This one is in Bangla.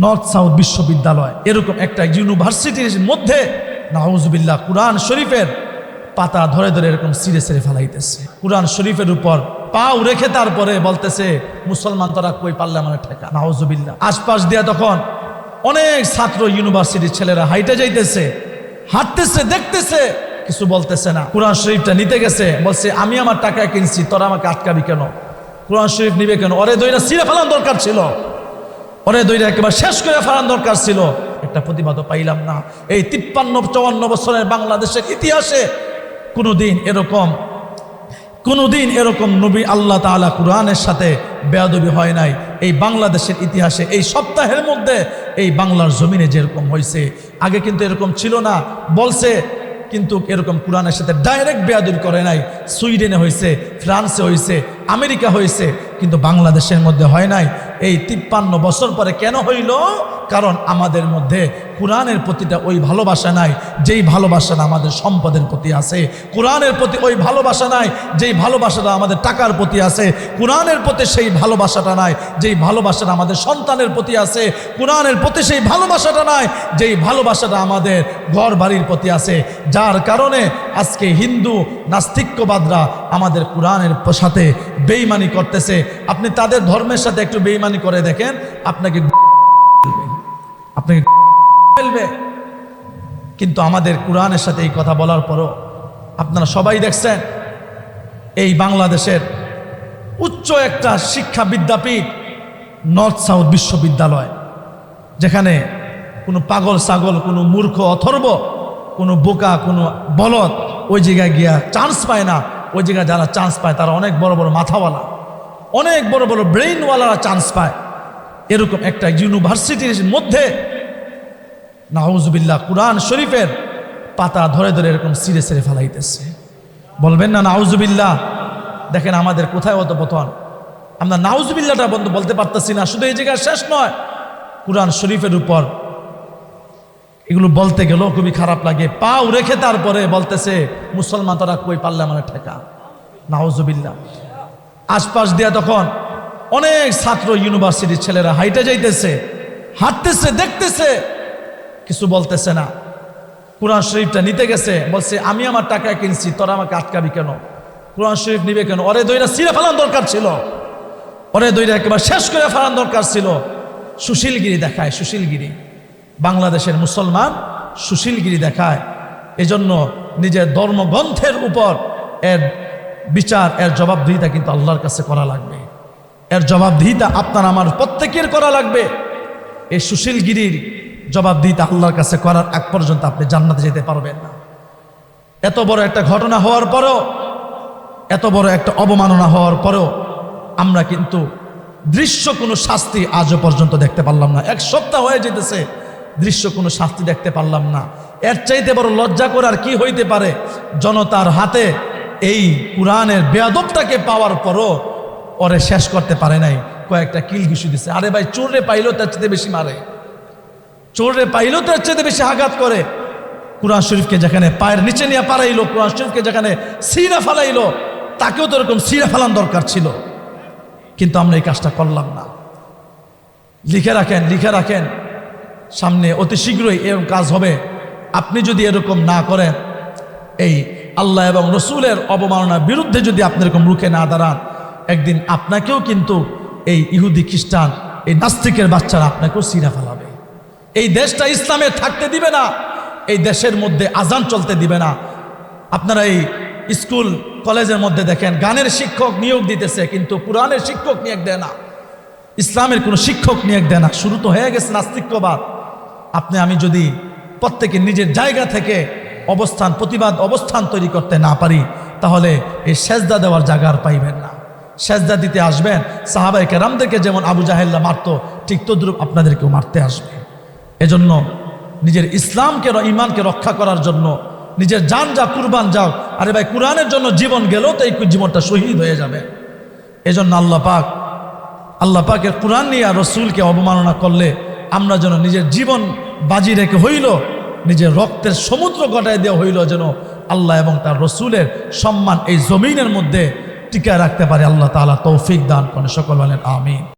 নর্থ সাউথ বিশ্ববিদ্যালয় এরকম একটা ইউনিভার্সিটির মধ্যে, নাউজবিল্লাহ, কুরআন শরীফের পাতা ধরে ধরে এরকম সিরে সেরে ফেলাইতেছে। কুরআন শরীফের উপর পাও রেখে তারপরে বলতেছে, মুসলমান তোরা কই পারলে আমার ঠেকা? নাউজবিল্লাহ। আশপাশ দিয়া তখন অনেক ছাত্র ইউনিভার্সিটির ছেলেরা হাইটে যাইতেছে, হাঁটতেছে, দেখতেছে, কিছু বলতেছে না। কোরআন শরীফটা নিতে গেছে, বলছে, আমি আমার টাকা কিনছি, তোরা আমাকে আটকাবি কেন? কোরআন শরীফ নিবে কেন? ওরে দইরা সিরে ফেলান দরকার ছিল। ওরে দইরা একেবারে শেষ করে ফেলান দরকার ছিল। একটা প্রতিবাদও পাইলাম না। এই তিপ্পান্ন, চুয়ান্ন বছরের বাংলাদেশের ইতিহাসে কোনোদিন এরকম কোনোদিন এরকম নবী আল্লাহ তাআলা কোরআনের সাথে বেয়াদবি হয় নাই। এই বাংলাদেশের ইতিহাসে এই সপ্তাহের মধ্যে এই বাংলার জমিনে যেরকম হয়েছে আগে কিন্তু এরকম ছিল না, বলছে, কিন্তু এরকম কোরআনের সাথে ডাইরেক্ট বেয়াদবি করে নাই। সুইডেনে হয়েছে ফ্রান্সে হয়েছে আমেরিকা হয়েছে কিন্তু বাংলাদেশের মধ্যে হয় নাই। এই তিপ্পান্ন বছর পরে কেন হইল? কারণ আমাদের মধ্যে কোরআনের প্রতিটা ওই ভালোবাসা নাই, যেই ভালোবাসাটা আমাদের সম্পদের প্রতি আছে। কোরআনের প্রতি ওই ভালোবাসা নাই, যেই ভালোবাসাটা আমাদের টাকার প্রতি আছে। কোরআনের প্রতি সেই ভালোবাসাটা নাই, যেই ভালোবাসাটা আমাদের সন্তানের প্রতি আছে। কোরআনের প্রতি সেই ভালোবাসাটা নাই, যেই ভালোবাসাটা আমাদের ঘর বাড়ির প্রতি আছে। যার কারণে আজকে হিন্দু নাস্তিক্যবাদরা আমাদের কোরআনের সাথে বেইমানি করতেছে। আপনি তাদের ধর্মের সাথে একটু বেইমানি করে দেখেন, আপনাকে আপনাকে ফেলবে। কিন্তু আমাদের কোরআনের সাথে এই কথা বলার পরও আপনারা সবাই দেখছেন, এই বাংলাদেশের উচ্চ একটা শিক্ষা বিদ্যাপীঠ, নর্থ সাউথ বিশ্ববিদ্যালয়, যেখানে কোনো পাগল ছাগল, কোনো মূর্খ অথর্ব, কোনো বোকা, কোনো বলদ ওই জায়গায় গিয়া চান্স পায় না। ওই জায়গায় যারা চান্স পায়, তারা অনেক বড় বড় মাথাওয়ালা। অনেক বড় বড় ব্রেইনওয়ালারা চান্স পায়। এরকম একটা ইউনিভার্সিটির মধ্যে, নাউজবিল্লাহ, কোরআন শরীফের পাতা ধরে ধরে এরকম সিরে সিরে ফেলাইতেছে। বলবেন না নাউজবিল্লাহ, দেখেন আমাদের কোথায় অত পতন আমরা নাউজবিল্লাটা বন্ধ বলতে পারতেছি না, শুধু এই জায়গায় শেষ নয়, কোরআন শরীফের উপর এগুলো বলতে গেলেও খুবই খারাপ লাগে। পাও রেখে তারপরে বলতেছে, মুসলমান তারা কই পারলে আমার ঠেকা? নাউজবিল্লাহ। আশপাশ দিয়া তখন অনেক ছাত্র ইউনিভার্সিটির ছেলেরা হাইটে যাইতেছে, হাঁটতেছে, দেখতেছে, কিছু বলতেছে না। কোরআন শরীফটা নিতে গেছে, বলছে, আমি আমার টাকা কিনছি, তোরা আমাকে আটকাবি কেন? কোরআন শরীফ নিবে কেন? অরে দইরা সিরে ফেলান দরকার ছিল। অরে দইরা একেবারে শেষ করে ফেলান দরকার ছিল। সুশীলগিরি দেখায়, সুশীলগিরি। বাংলাদেশের মুসলমান সুশীলগিরি দেখায়। এজন্য নিজের ধর্মগ্রন্থের উপর এর বিচার, এর জবাবদিহিতা কিন্তু আল্লাহর কাছে করা লাগবে। এর জবাবদিহিতা আপনার, আমার, প্রত্যেকের করা লাগবে। এই সুশীলগিরির জবাবদিহিতা আল্লাহর কাছে করার আগ পর্যন্ত আপনি জান্নাতে যেতে পারবেন না। এত বড় একটা ঘটনা হওয়ার পরেও, এত বড় একটা অবমাননা হওয়ার পরেও আমরা কিন্তু দৃশ্য কোনো শাস্তি আজও পর্যন্ত দেখতে পারলাম না। এক সপ্তাহ হয়ে যেতেছে, দৃশ্য কোনো শাস্তি দেখতে পারলাম না। এর চাইতে বড় লজ্জা করার কি হইতে পারে? জনতার হাতে এই কোরআনের বেয়াদবটাকে পাওয়ার পরও ওরে শেষ করতে পারে নাই। কয়েকটা কিল ঘুষি দিছে। আরে ভাই, চোররে পাইলো তার চেয়ে বেশি মারে। চোররে পাইলো তার চেয়ে বেশি আঘাত করে। কোরআন শরীফকে যেখানে পায়ের নিচে নিয়ে পারাইলো কোরআন শরীফকে যেখানে সিরা ফালাইলো, তাকেও তো এরকম সিরা ফালান দরকার ছিল। কিন্তু আমরা এই কাজটা করলাম না। লিখে রাখেন লিখে রাখেন। সামনে অতি শীঘ্রই এরকম কাজ হবে। আপনি যদি এরকম না করেন, এই আল্লাহ এবং রসুলের অবমাননার বিরুদ্ধে যদি আপনি এরকম রুখে না দাঁড়ান, একদিন আপনাকেও কিন্তু এই ইহুদি খ্রিস্টান, এই নাস্তিকের বাচ্চারা আপনাকেও সিরা ফেলাবে। এই দেশটা ইসলামে থাকতে দিবে না, এই দেশের মধ্যে আজান চলতে দিবে না। আপনারা এই স্কুল, কলেজের মধ্যে দেখেন, গানের শিক্ষক নিয়োগ দিতেছে, কিন্তু কোরআনের শিক্ষক নিয়োগ দেয় না। ইসলামের কোনো শিক্ষক নিয়োগ দেয় না। শুরু তো হয়ে গেছে নাস্তিক্যবাদ আপনি, আমি যদি প্রত্যেকে নিজের জায়গা থেকে অবস্থান, প্রতিবাদ, অবস্থান তৈরি করতে না পারি, তাহলে এই সেজদা দেওয়ার জায়গা আর পাইবেন না। সেজদা দিতে আসবেন সাহাবাই কেরামদেরকে যেমন আবু জাহেল্লা মারতো, ঠিক তদ্রুপ আপনাদেরকেও মারতে আসবে। এজন্য নিজের ইসলামকে, ইমানকে রক্ষা করার জন্য, নিজের যান যা কুরবান যাও, আরে ভাই, কোরআনের জন্য জীবন গেলেও তো এই জীবনটা শহীদ হয়ে যাবে। এজন্য আল্লাহ পাক, আল্লাহ পাকের কোরআন নিয়ে রসুলকে অবমাননা করলে আমরা যেন নিজের জীবন বাজি রেখে হইল নিজের রক্তের সমুদ্র গটায় দেওয়া হইল যেন আল্লাহ এবং তার রসুলের সম্মান এই জমিনের মধ্যে টিকায় রাখতে পারে। আল্লাহ তালা তৌফিক দান করেন সকল বলেন, আমিন।